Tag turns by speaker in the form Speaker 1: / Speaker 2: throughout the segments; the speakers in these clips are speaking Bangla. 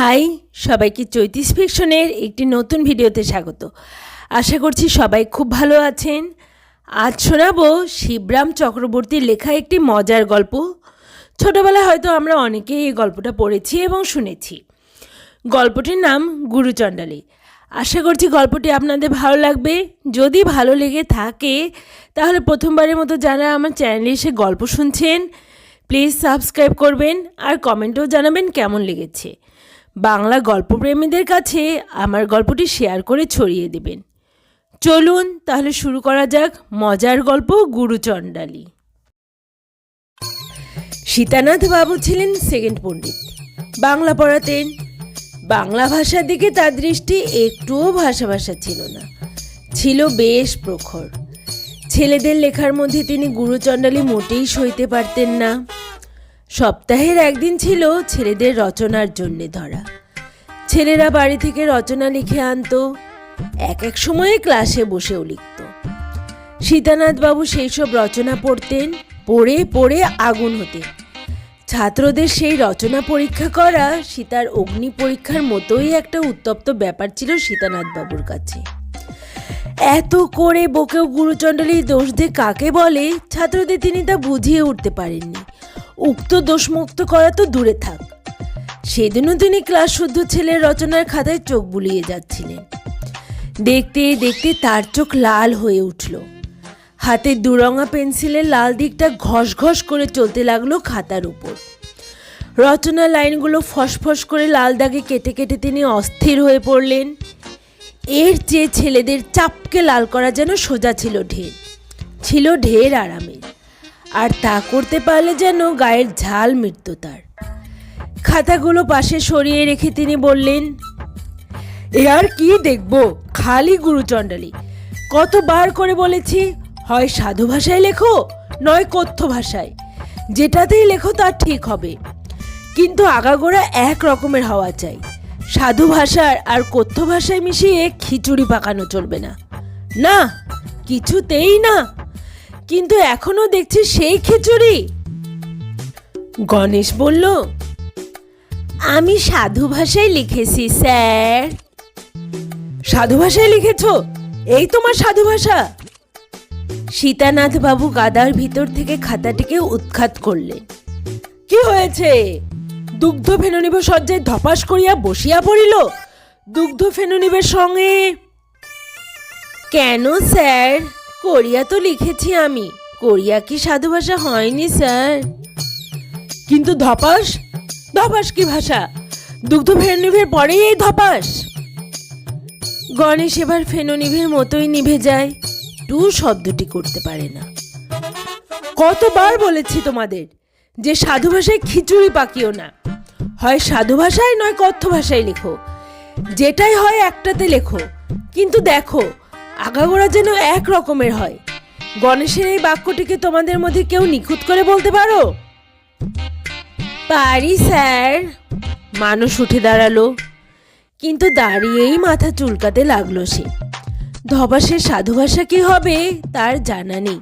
Speaker 1: হাই, সবাইকে চৈতিস ফিকশনের একটি নতুন ভিডিওতে স্বাগত। আশা করছি সবাই খুব ভালো আছেন। আজ শোনাবো শিবরাম চক্রবর্তীর লেখা একটি মজার গল্প। ছোটবেলায় হয়তো আমরা অনেকেই এই গল্পটা পড়েছি এবং শুনেছি। গল্পটির নাম গুরুচণ্ডালী। আশা করছি গল্পটি আপনাদের ভালো লাগবে। যদি ভালো লেগে থাকে, তাহলে প্রথমবারের মতো যারা আমার চ্যানেলে এসে গল্প শুনছেন, প্লিজ সাবস্ক্রাইব করবেন আর কমেন্টেও জানাবেন কেমন লেগেছে। বাংলা গল্পপ্রেমীদের কাছে আমার গল্পটি শেয়ার করে ছড়িয়ে দেবেন। চলুন তাহলে শুরু করা যাক মজার গল্প গুরুচণ্ডালী। সীতানাথ বাবু ছিলেন সেকেন্ড পণ্ডিত। বাংলা পড়াতেন। বাংলা ভাষার দিকে তার দৃষ্টি একটুও ভাষা ভাষা ছিল না। ছিল বেশ প্রখর। ছেলেদের লেখার মধ্যে তিনি গুরুচণ্ডালী মোটেই সইতে পারতেন না। সপ্তাহের একদিন ছিল ছেলেদের রচনার জন্যে ধরা। ছেলেরা বাড়ি থেকে রচনা লিখে আনতো, এক এক সময়ে ক্লাসে বসেও লিখত। সীতানাথবাবু সেই সব রচনা পড়তেন, পড়ে পড়ে আগুন হতেন ছাত্রদের সেই রচনা পরীক্ষা করা সীতার অগ্নি পরীক্ষার মতোই একটা উত্তপ্ত ব্যাপার ছিল সীতানাথবাবুর কাছে। এত করে বকেও গুরুচণ্ডলীর দোষ দিয়ে কাকে বলে, ছাত্রদের তিনি তা বুঝিয়ে উঠতে পারেননি। উক্ত দোষমুক্ত করা তো দূরে থাক। সেদিনও তিনি ক্লাস শুদ্ধ ছেলের রচনার খাতায় চোখ বুলিয়ে যাচ্ছিলেন। দেখতে দেখতে তার চোখ লাল হয়ে উঠল। হাতের দুরঙা পেন্সিলের লাল দিকটা ঘস ঘস করে চলতে লাগল খাতার উপর। রচনা লাইনগুলো ফসফস করে লাল দাগে কেটে কেটে তিনি অস্থির হয়ে পড়লেন। এর চেয়ে ছেলেদের চাপকে লাল করা যেন সোজা ছিল ঢের। ছিল ঢের আরামের। আর তা করতে পারলে যেন গায়ের ঝাল মিটত তার। খাতাগুলো পাশে সরিয়ে রেখে তিনি বললেন, এ আর কি দেখব? খালি গুরুচণ্ডালী। কতবার করে বলেছি, হয় সাধু ভাষায় লেখো, নয় কথ্য ভাষায়। যেটাতেই লেখো তা ঠিক হবে। কিন্তু আগাগোড়া এক রকমের হওয়া চাই। সাধু ভাষার আর কথ্য ভাষায় মিশিয়ে খিচুড়ি পাকানো চলবে না। না, কিছুতেই না। কিন্তু এখনও দেখছি সেই খিচুড়ি। গণেশ বলল, আমি সাধু ভাষায় লিখেছি, স্যার। সাধু ভাষায় লিখেছ? এই তোমার সাধু ভাষা? সীতানাথ বাবু গাদার ভিতর থেকে খাতাটিকে উৎখাত করলেন। কি হয়েছে? দুগ্ধ ফেননিব সজ্জায় ধপাস করিয়া বসিয়া পড়িল? দুগ্ধ ফেননিবের সঙ্গে? কেন, স্যার? কোরিয়া তো লিখেছি আমি। কোরিয়া কি সাধু ভাষা হয়নি স্যার? কিন্তু ধপাস? ধপাস কি ভাষা? দুগ্ধ ফেননিভের পরেই এই ধপাস। গণেশ এবার ফেননিভের মতোই নিভে যায়। টু শব্দটি করতে পারে না। কতবার বলেছি তোমাদের যে সাধু ভাষায় খিচুড়ি পাকিও না। হয় সাধু ভাষায় নয় কথ্য ভাষায় লেখো। যেটাই হয় একটাতে লেখো। কিন্তু দেখো আগাগোড়া যেন এক রকমের হয়। গণেশের এই বাক্যটিকে তোমাদের মধ্যে কেউ নিখুঁত করে বলতে পারো? পারি, স্যার। মানুষ উঠে দাঁড়াল। কিন্তু দাঁড়িয়েই মাথা চুলকাতে লাগল সে। ধবাসের সাধু ভাষা কি হবে, তার জানা নেই।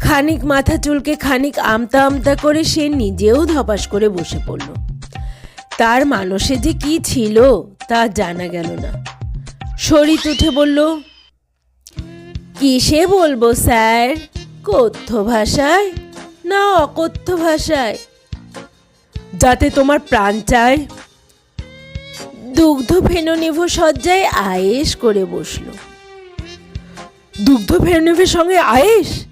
Speaker 1: খানিক মাথা চুলকে খানিক আমতা আমতা করে সে নিজেও ধপাস করে বসে পড়ল। তার মানসে যে কি ছিল, তা জানা গেল না। শরীর উঠে বলল কিসে বলব, স্যার? কথ্য ভাষায়? না, অকথ্য ভাষায়। যাতে তোমার প্রাণ চায়। দুগ্ধ ফেননিভ সজ্জায় আয়েস করে বসল। দুগ্ধ ফেননিভের সঙ্গে আয়েস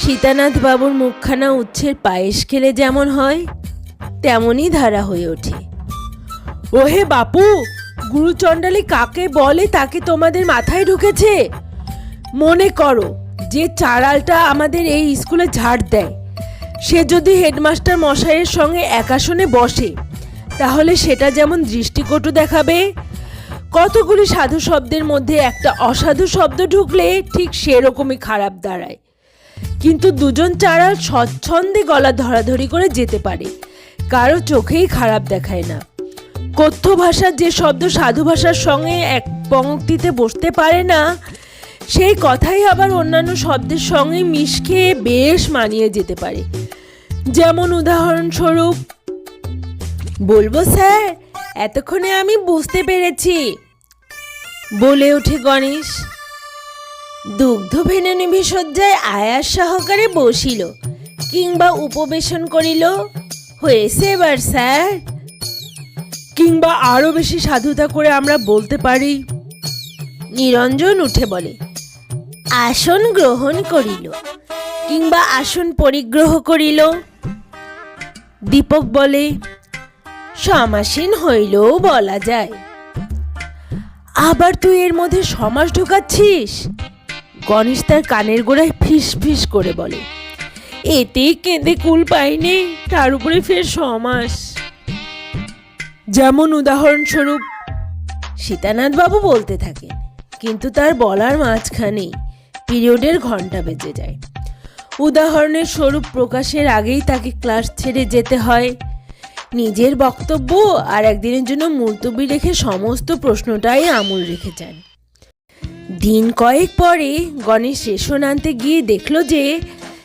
Speaker 1: সীতানাথ বাবুর মুখখানা উচ্ছের পায়েস খেলে যেমন হয়, তেমনই ধারা হয়ে ওঠে। ওহে বাপু, গুরুচণ্ডালী কাকে বলে তাকে তোমাদের মাথায় ঢুকেছে? মনে করো যে চাড়ালটা আমাদের এই স্কুলে ঝাড় দেয়। সে যদি হেডমাস্টার মশাইয়ের সঙ্গে একাশনে বসে, তাহলে সেটা যেমন দৃষ্টিকটু দেখাবে। কতগুলি সাধু শব্দের মধ্যে একটা অসাধু শব্দ ঢুকলে ঠিক সেরকমই খারাপ দাঁড়ায়। কিন্তু দুজন চাড়াল স্বচ্ছন্দে গলা ধরাধরি করে যেতে পারে। কারও চোখেই খারাপ দেখায় না। কথ্য ভাষার যে শব্দ সাধু ভাষার সঙ্গে এক পঙ্ক্তিতে বসতে পারে না সেই কথাই আবার অন্যান্য শব্দের সঙ্গে মিশ বেশ মানিয়ে যেতে পারে। যেমন উদাহরণস্বরূপ, বলব স্যার, এতক্ষণে আমি বুঝতে পেরেছি। বলে ওঠে গণেশ। দুগ্ধ ভেনে নিবিসজ্জায় আয়াস সহকারে বসিল, কিংবা উপবেশন করিল, হয়েছে এবার, স্যার। কিংবা আরও বেশি সাধুতা করে আমরা বলতে পারি, নিরঞ্জন উঠে বলে আসন গ্রহণ করিল, কিংবা আসন পরিগ্রহ করিল। দীপক বলে, সমাসীন হইলেও বলা যায়। আবার তুই এর মধ্যে সমাস ঢোকাচ্ছিস? গণেশ তার কানের গোড়ায় ফিস ফিস করে বলে এতে কেঁদে কুল পাইনি, তার উপরে ফের সমাস। যেমন উদাহরণস্বরূপ সীতানাথ বাবু বলতে থাকেন, কিন্তু তার বলার মাঝখানেই পিরিয়ডের ঘণ্টা বেজে যায়। উদাহরণের স্বরূপ প্রকাশের আগেই তাকে ক্লাস ছেড়ে যেতে হয়। নিজের বক্তব্য আর একদিনের জন্য মুলতবি রেখে সমস্ত প্রশ্নটাই আমূল রেখে যান। দিন কয়েক পরে গণেশ রেশন আনতে গিয়ে দেখল যে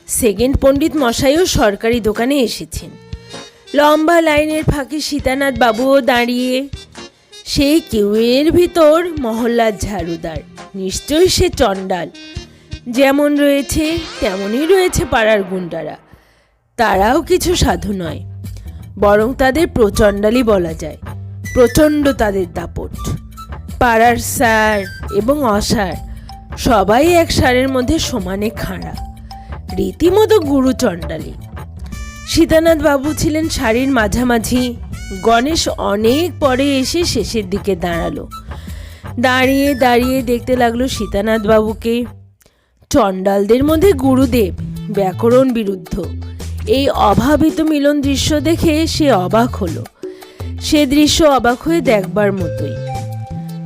Speaker 1: সেকেন্ড পণ্ডিত মশাইও সরকারি দোকানে এসেছেন। লম্বা লাইনের ফাঁকে সীতানাথ বাবুও দাঁড়িয়ে। সেই কিউয়ের ভিতর মহল্লার ঝাড়ুদার। নিশ্চয়ই সে চণ্ডাল। যেমন রয়েছে, তেমনই রয়েছে পাড়ার গুন্ডারা। তারাও কিছু সাধু নয়, বরং তাদের প্রচণ্ডালই বলা যায়, প্রচণ্ড তাদের দাপট। পাড়ার স্যার এবং অসার সবাই এক সারের মধ্যে সমানে খাঁড়া, রীতিমতো গুরু চণ্ডালী। সীতানাথ বাবু ছিলেন শাড়ির মাঝামাঝি, গণেশ অনেক পরে এসে শেষের দিকে দাঁড়াল। দাঁড়িয়ে দাঁড়িয়ে দেখতে লাগল সীতানাথ বাবুকে চণ্ডালদের মধ্যে গুরুদেব, ব্যাকরণ বিরুদ্ধ। এই অভাবিত মিলন দৃশ্য দেখে সে অবাক হলো। সে দৃশ্য অবাক হয়ে দেখবার মতোই।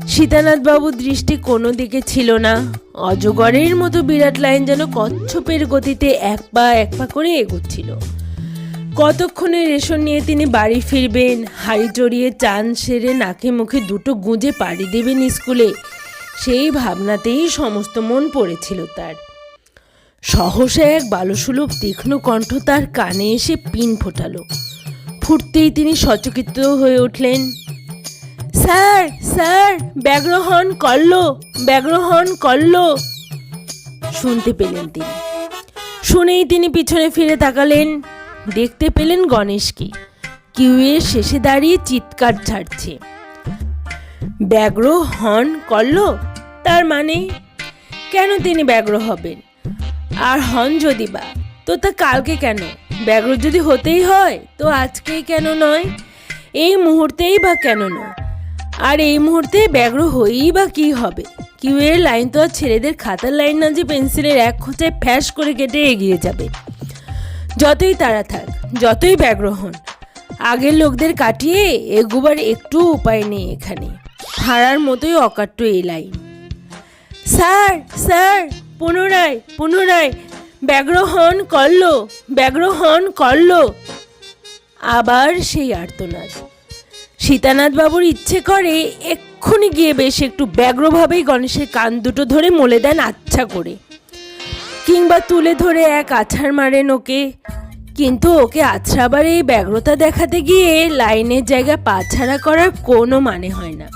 Speaker 1: সীতানাথ বাবুর দৃষ্টি কোনো দিকে ছিল না। অজগরের মতো বিরাট লাইন যেন কচ্ছপের গতিতে এক পা এক পা করে এগোচ্ছিল। কতক্ষণে রেশন নিয়ে তিনি বাড়ি ফিরবেন, হাড়ি চড়িয়ে চান সেরে নাকে মুখে দুটো গুঁজে পাড়ি দেবেন স্কুলে সেই ভাবনাতেই সমস্ত মন পড়েছিল তার। সহসা এক বালসুলভ তীক্ষ্ণ কণ্ঠ তার কানে এসে পিন ফোটালো। ফুটতেই তিনি সচকিত হয়ে উঠলেন। স্যার স্যার ব্যাগ্রহণ করল ব্যাগ্রহণ করল। শুনতে পেলেন তিনি। শুনেই তিনি পিছনে ফিরে তাকালেন। দেখতে পেলেন গণেশকে। কিউয়ের শেষে দাঁড়িয়ে চিৎকার ছাড়ছে ব্যাগ্র হন করল তার মানে? কেন তিনি ব্যগ্র হবেন? আর হন যদি বা, তো তা কালকে কেন? ব্যাগ্র যদি হতেই হয়, তো আজকেই কেন নয়? এই মুহূর্তেই বা কেন নয়? আর এই মুহূর্তে ব্যাগ্র হয়েই বা কি হবে? কিউ এর লাইন তো আর ছেলেদের খাতার লাইন না যে পেন্সিলের এক খোঁচায় ফ্যাস করে কেটে এগিয়ে যাবে। যতই তারা থাক, যতই ব্যাগ্র হন, আগের লোকদের কাটিয়ে এগুবার একটু উপায় নেই এখানে। হারার মতোই অকাট্য এই লাইন স্যার স্যার, পুনরায় পুনরায় ব্যাগ্রহণ করল ব্যাগ্রহণ করল। আবার সেই আর্তনাদ। সীতানাথ বাবুর ইচ্ছে করে এক্ষুনি গিয়ে বেশ একটু ব্যগ্রভাবেই গণেশের কান দুটো ধরে মলে দেন আচ্ছা করে। কিংবা তুলে ধরে এক আছাড় মারেন ওকে। কিন্তু ওকে আছড়াবার এই ব্যগ্রতা দেখাতে গিয়ে লাইনের জায়গা পাছাড়া করার কোনো মানে হয় না।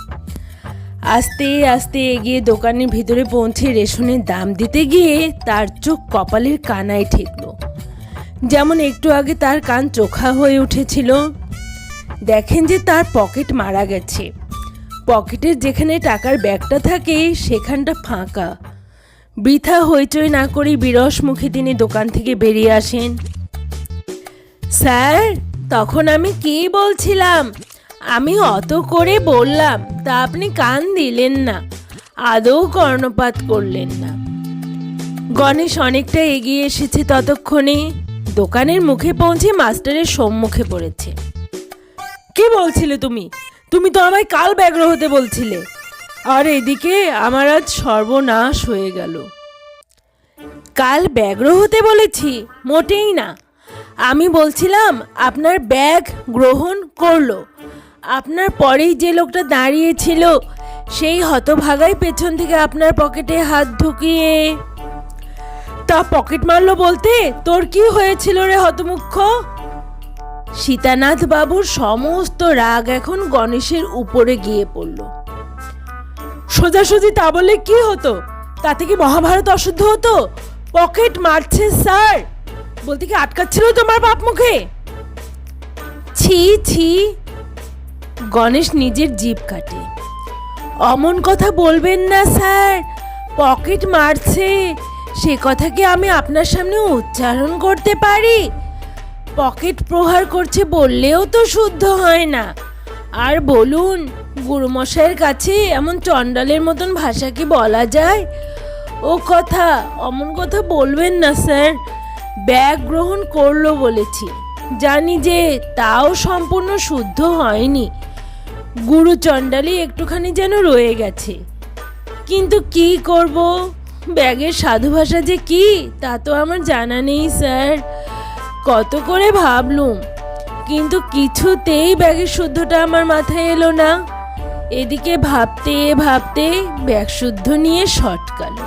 Speaker 1: আস্তে আস্তে এগিয়ে দোকানের ভিতরে পৌঁছে রেশনের দাম দিতে গিয়ে তার চোখ কপালের কানায় ঠেকলো। যেমন একটু আগে তার কান চোখা হয়ে উঠেছিল। দেখেন যে তার পকেট মারা গেছে। পকেটের যেখানে টাকার ব্যাগটা থাকে, সেখানটা ফাঁকা। বৃথা হইচই না করে বিরস মুখে তিনি দোকান থেকে বেরিয়ে আসেন। স্যার, তখন আমি কি বলছিলাম? আমি অত করে বললাম, তা আপনি কান দিলেন না, আদৌ কর্ণপাত করলেন না। গণেশ অনেকটা এগিয়ে এসেছে ততক্ষণে, দোকানের মুখে পৌঁছে মাস্টারের সম্মুখে পড়েছে। কি বলছিলে তুমি? তুমি তো আমায় কাল ব্যগ্র হতে বলছিলে। আর এদিকে আমার আজ সর্বনাশ হয়ে গেল। কাল ব্যগ্র হতে বলেছি? মোটেই না। আমি বলছিলাম, আপনার ব্যাগ গ্রহণ করল। আপনার পরেই যে লোকটা দাঁড়িয়েছিল, সেই হতভাগাই পেছন থেকে আপনার পকেটে হাত ঢুকিয়ে তা পকেট মারলো বলতে? তোর কি হয়েছিল রে হতমুখ্য? সীতানাথ বাবুর সমস্ত রাগ এখন গণেশের উপরে গিয়ে পড়ল। সোজাসুজি তা বলে কি হতো? তাতে কি মহাভারত অশুদ্ধ হতো? পকেট মারছে স্যার। বলতে কি আটকাচ্ছিল তোমার বাপ মুখে ছি ছি গণেশ নিজের জিভ কাটে। অমন কথা বলবেন না, স্যার। পকেট মারছে। সে কথা কি আমি আপনার সামনে উচ্চারণ করতে পারি? পকেট প্রহার করছে বললেও তো শুদ্ধ হয় না। আর বলুন, গুরুমশাইয়ের কাছে এমন চণ্ডালের মতন ভাষা কি বলা যায়? ও কথা, অমন কথা বলবেন না, স্যার। ব্যাগ গ্রহণ করল বলেছি। জানি যে তাও সম্পূর্ণ শুদ্ধ হয়নি। গুরু চণ্ডালি একটুখানি যেন রয়ে গেছে। কিন্তু কি করব? ব্যাগের সাধু ভাষা যে কি, তা তো আমার জানা নেই, স্যার। কত করে ভাবলুম, কিন্তু কিছুতেই ব্যাগের শুদ্ধটা আমার মাথায় এলো না। এদিকে ভাবতে ভাবতে ব্যাগ শুদ্ধ নিয়ে শটকালো